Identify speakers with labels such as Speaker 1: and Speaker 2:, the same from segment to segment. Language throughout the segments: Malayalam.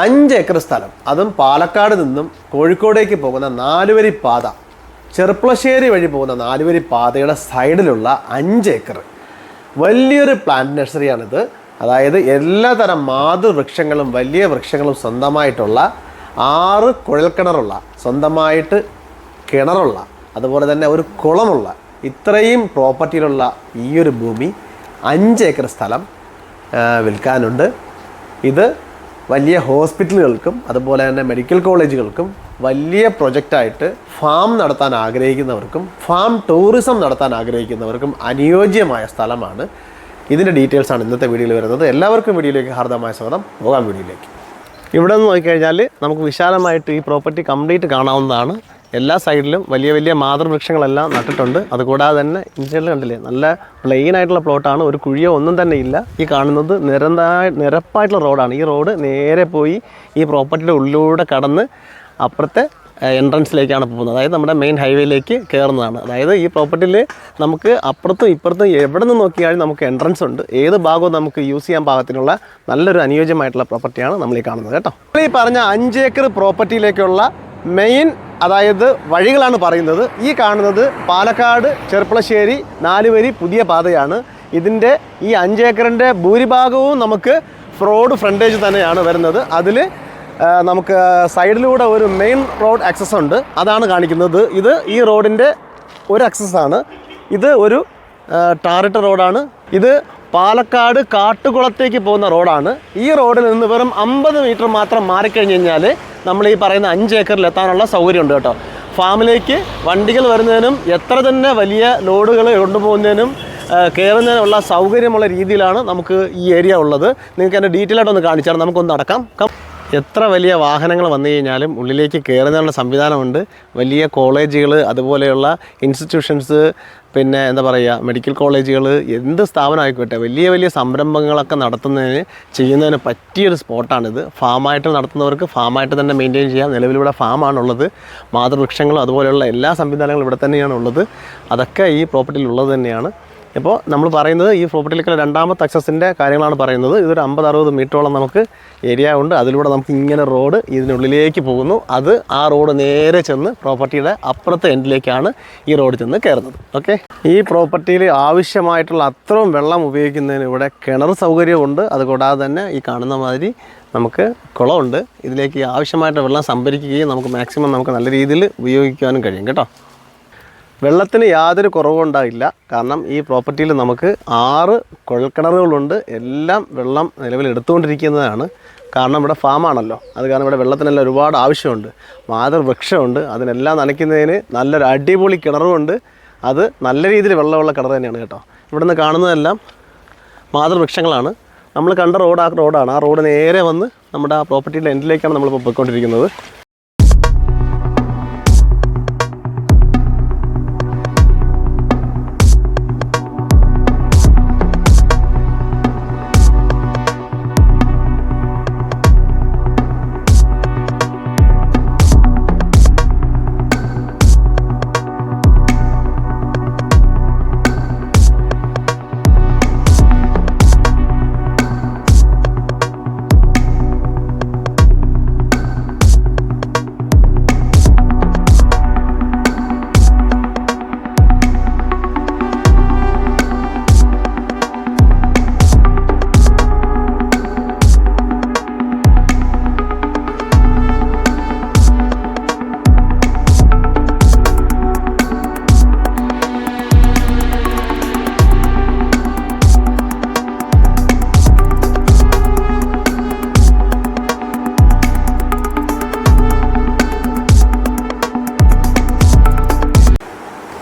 Speaker 1: അഞ്ച് ഏക്കർ സ്ഥലം. അതും പാലക്കാട് നിന്നും കോഴിക്കോടേക്ക് പോകുന്ന നാലുവരി പാത. ചെറുപ്പളശ്ശേരി വഴി പോകുന്ന നാലുവരി പാതയുടെ സൈഡിലുള്ള അഞ്ച് ഏക്കർ. വലിയൊരു പ്ലാന്റ് നഴ്സറിയാണിത് അതായത് എല്ലാ തരം മാതൃവൃക്ഷങ്ങളും വലിയ വൃക്ഷങ്ങളും സ്വന്തമായിട്ടുള്ള ആറ് കുഴൽക്കിണറുള്ള സ്വന്തമായിട്ട് കിണറുള്ള അതുപോലെ തന്നെ ഒരു കുളമുള്ള ഇത്രയും പ്രോപ്പർട്ടിയിലുള്ള ഈ ഒരു ഭൂമി അഞ്ച് ഏക്കർ സ്ഥലം വിൽക്കാനുണ്ട്. ഇത് വലിയ ഹോസ്പിറ്റലുകൾക്കും അതുപോലെ തന്നെ മെഡിക്കൽ കോളേജുകൾക്കും വലിയ പ്രൊജക്റ്റായിട്ട് ഫാം നടത്താൻ ആഗ്രഹിക്കുന്നവർക്കും ഫാം ടൂറിസം നടത്താൻ ആഗ്രഹിക്കുന്നവർക്കും അനുയോജ്യമായ സ്ഥലമാണ്. ഇതിന്റെ ഡീറ്റെയിൽസാണ് ഇന്നത്തെ വീഡിയോയിൽ വരുന്നത്. എല്ലാവർക്കും വീഡിയോയിലേക്ക് ഹാർദമായ സ്വാഗതം. പോകാം വീഡിയോയിലേക്ക്. ഇവിടെ നിന്ന് നോക്കിക്കഴിഞ്ഞാൽ നമുക്ക് വിശാലമായിട്ട് ഈ പ്രോപ്പർട്ടി കംപ്ലീറ്റ് കാണാവുന്നതാണ്. എല്ലാ സൈഡിലും വലിയ വലിയ മാതൃവൃക്ഷങ്ങളെല്ലാം നട്ടിട്ടുണ്ട്. അതുകൂടാതെ തന്നെ ഇഞ്ചിൽ കണ്ടില്ലേ നല്ല പ്ലെയിൻ ആയിട്ടുള്ള പ്ലോട്ടാണ് ഒരു കുഴിയോ ഒന്നും തന്നെ ഇല്ല. ഈ കാണുന്നത് നിരന്തായ നിരപ്പായിട്ടുള്ള റോഡാണ് ഈ റോഡ് നേരെ പോയി ഈ പ്രോപ്പർട്ടിയുടെ ഉള്ളിലൂടെ കടന്ന് അപ്പുറത്തെ എൻട്രൻസിലേക്കാണ് പോകുന്നത്. അതായത് നമ്മുടെ മെയിൻ ഹൈവേയിലേക്ക് കയറുന്നതാണ് അതായത് ഈ പ്രോപ്പർട്ടിയിൽ നമുക്ക് അപ്പുറത്തും ഇപ്പുറത്തും എവിടെ നിന്ന് നോക്കിയാലും നമുക്ക് എൻട്രൻസ് ഉണ്ട്. ഏത് ഭാഗവും നമുക്ക് യൂസ് ചെയ്യാൻ പാകത്തിനുള്ള നല്ലൊരു അനുയോജ്യമായിട്ടുള്ള പ്രോപ്പർട്ടിയാണ് നമ്മൾ ഈ കാണുന്നത് കേട്ടോ. ഈ പറഞ്ഞ അഞ്ച് ഏക്കർ പ്രോപ്പർട്ടിയിലേക്കുള്ള മെയിൻ അതായത് വഴികളാണ് പറയുന്നത്. ഈ കാണുന്നത് പാലക്കാട് ചെർപ്പളശ്ശേരി നാലുവരി പുതിയ പാതയാണ്. ഇതിന്റെ ഈ അഞ്ച് ഏക്കറിന്റെ ഭൂരിഭാഗവും നമുക്ക് റോഡ് ഫ്രണ്ടേജ് തന്നെയാണ് വരുന്നത്. അതിൽ നമുക്ക് സൈഡിലൂടെ ഒരു മെയിൻ റോഡ് ആക്സസ് ഉണ്ട്. അതാണ് കാണിക്കുന്നത്. ഇത് ഈ റോഡിന്റെ ഒരു ആക്സസ് ആണ്. ഇത് ഒരു ടാറിട്ട റോഡാണ് ഇത് പാലക്കാട് കാട്ടുകുളത്തേക്ക് പോകുന്ന റോഡാണ് ഈ റോഡിൽ നിന്ന് വെറും അമ്പത് മീറ്റർ മാത്രം മാറിക്കഴിഞ്ഞ് കഴിഞ്ഞാൽ നമ്മൾ ഈ പറയുന്ന അഞ്ച് ഏക്കറിൽ എത്താനുള്ള സൗകര്യമുണ്ട് കേട്ടോ. ഫാമിലേക്ക് വണ്ടികൾ വരുന്നതിനും എത്ര തന്നെ വലിയ ലോഡുകൾ കൊണ്ടുപോകുന്നതിനും കയറുന്നതിനുള്ള സൗകര്യമുള്ള രീതിയിലാണ് നമുക്ക് ഈ ഏരിയ ഉള്ളത്. നിങ്ങൾക്ക് എന്റെ ഡീറ്റെയിൽ ആയിട്ടൊന്ന് കാണിച്ചാൽ നമുക്കൊന്ന് അടക്കാം. കം എത്ര വലിയ വാഹനങ്ങൾ വന്നു കഴിഞ്ഞാലും ഉള്ളിലേക്ക് കയറുന്നതിനുള്ള സംവിധാനമുണ്ട്. വലിയ കോളേജുകൾ അതുപോലെയുള്ള ഇൻസ്റ്റിറ്റ്യൂഷൻസ് പിന്നെ എന്താ പറയുക മെഡിക്കൽ കോളേജുകൾ എന്ത് സ്ഥാപനമായിക്കോട്ടെ വലിയ വലിയ സംരംഭങ്ങളൊക്കെ നടത്തുന്നതിന് ചെയ്യുന്നതിന് പറ്റിയൊരു സ്പോട്ടാണിത്. ഫാമായിട്ട് നടത്തുന്നവർക്ക് ഫാമായിട്ട് തന്നെ മെയിന്റെയിൻ ചെയ്യാം. നിലവിലിവിടെ ഫാമാണുള്ളത്. മാതൃവൃക്ഷങ്ങളും അതുപോലെയുള്ള എല്ലാ സംവിധാനങ്ങളും ഇവിടെ തന്നെയാണ് ഉള്ളത് അതൊക്കെ ഈ പ്രോപ്പർട്ടിയിൽ ഉള്ളത് തന്നെയാണ്. ഇപ്പോൾ നമ്മൾ പറയുന്നത് ഈ പ്രോപ്പർട്ടിയിലേക്കുള്ള രണ്ടാമത്തെ അക്സസിന്റെ കാര്യങ്ങളാണ് പറയുന്നത്. ഇതൊരു അമ്പത് അറുപത് മീറ്ററോളം നമുക്ക് ഏരിയ ഉണ്ട്. അതിലൂടെ നമുക്ക് ഇങ്ങനെ റോഡ് ഇതിനുള്ളിലേക്ക് പോകുന്നു. അത് ആ റോഡ് നേരെ ചെന്ന് പ്രോപ്പർട്ടിയുടെ അപ്പുറത്തെ എൻഡിലേക്കാണ് ഈ റോഡ് ചെന്ന് കയറുന്നത്. ഓക്കെ ഈ പ്രോപ്പർട്ടിയിൽ ആവശ്യമായിട്ടുള്ള അത്രയും വെള്ളം ഉപയോഗിക്കുന്നതിന് ഇവിടെ കിണർ സൗകര്യമുണ്ട് അതുകൂടാതെ തന്നെ ഈ കാണുന്ന മാതിരി നമുക്ക് കുളമുണ്ട്. ഇതിലേക്ക് ആവശ്യമായിട്ട് വെള്ളം സംഭരിക്കുകയും നമുക്ക് മാക്സിമം നമുക്ക് നല്ല രീതിയിൽ ഉപയോഗിക്കാനും കഴിയും. കേട്ടോ? വെള്ളത്തിന് യാതൊരു കുറവും ഉണ്ടായില്ല കാരണം ഈ പ്രോപ്പർട്ടിയിൽ നമുക്ക് ആറ് കുഴൽക്കിണറുകളുണ്ട്. എല്ലാം വെള്ളം നിലവിൽ എടുത്തുകൊണ്ടിരിക്കുന്നതാണ്. കാരണം ഇവിടെ ഫാമാണല്ലോ അത് കാരണം ഇവിടെ വെള്ളത്തിനെല്ലാം ഒരുപാട് ആവശ്യമുണ്ട്. മാതൃവൃക്ഷമുണ്ട്. അതിനെല്ലാം നനയ്ക്കുന്നതിന് നല്ലൊരു അടിപൊളി കിണറുമുണ്ട്. അത് നല്ല രീതിയിൽ വെള്ളമുള്ള കിണർ തന്നെയാണ് കേട്ടോ. ഇവിടെ നിന്ന് കാണുന്നതെല്ലാം മാതൃവൃക്ഷങ്ങളാണ്. നമ്മൾ കണ്ട റോഡ് ആ റോഡാണ് ആ റോഡ് നേരെ വന്ന് നമ്മുടെ ആ പ്രോപ്പർട്ടിയുടെ എൻഡിലേക്കാണ് നമ്മളിപ്പോൾ പോയിക്കൊണ്ടിരിക്കുന്നത്.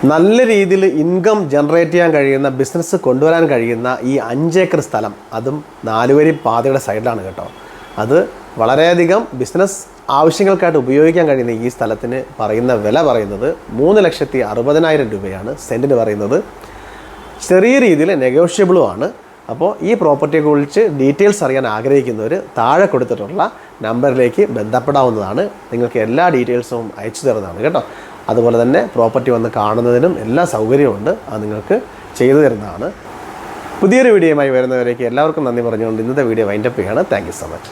Speaker 1: നല്ല രീതിയിൽ ഇൻകം ജനറേറ്റ് ചെയ്യാൻ കഴിയുന്ന ബിസിനസ് കൊണ്ടുവരാൻ കഴിയുന്ന ഈ അഞ്ചേക്കർ സ്ഥലം അതും നാലുവരി പാതയുടെ സൈഡിലാണ് കേട്ടോ. അത് വളരെയധികം ബിസിനസ് ആവശ്യങ്ങൾക്കായിട്ട് ഉപയോഗിക്കാൻ കഴിയുന്ന ഈ സ്ഥലത്തിന് പറയുന്ന വില പറയുന്നത് മൂന്ന് ലക്ഷത്തി അറുപതിനായിരം രൂപയാണ് സെന്റിന് പറയുന്നത്. ചെറിയ രീതിയിൽ നെഗോഷ്യബിളും ആണ്. അപ്പോൾ ഈ പ്രോപ്പർട്ടിയെ കുറിച്ച് ഡീറ്റെയിൽസ് അറിയാൻ ആഗ്രഹിക്കുന്നവർ താഴെ കൊടുത്തിട്ടുള്ള നമ്പറിലേക്ക് ബന്ധപ്പെടാവുന്നതാണ്. നിങ്ങൾക്ക് എല്ലാ ഡീറ്റെയിൽസും അയച്ചു തരുന്നതാണ് കേട്ടോ. അതുപോലെ തന്നെ പ്രോപ്പർട്ടി വന്ന് കാണുന്നതിനും എല്ലാ സൗകര്യമുണ്ട് അത് നിങ്ങൾക്ക് ചെയ്തു തരുന്നതാണ്. പുതിയൊരു വീഡിയോയുമായി വരുന്നവരേക്ക് എല്ലാവർക്കും നന്ദി പറഞ്ഞുകൊണ്ട് ഇന്നത്തെ വീഡിയോ വൈൻഡപ്പ് ചെയ്യാണ്. Thank so much.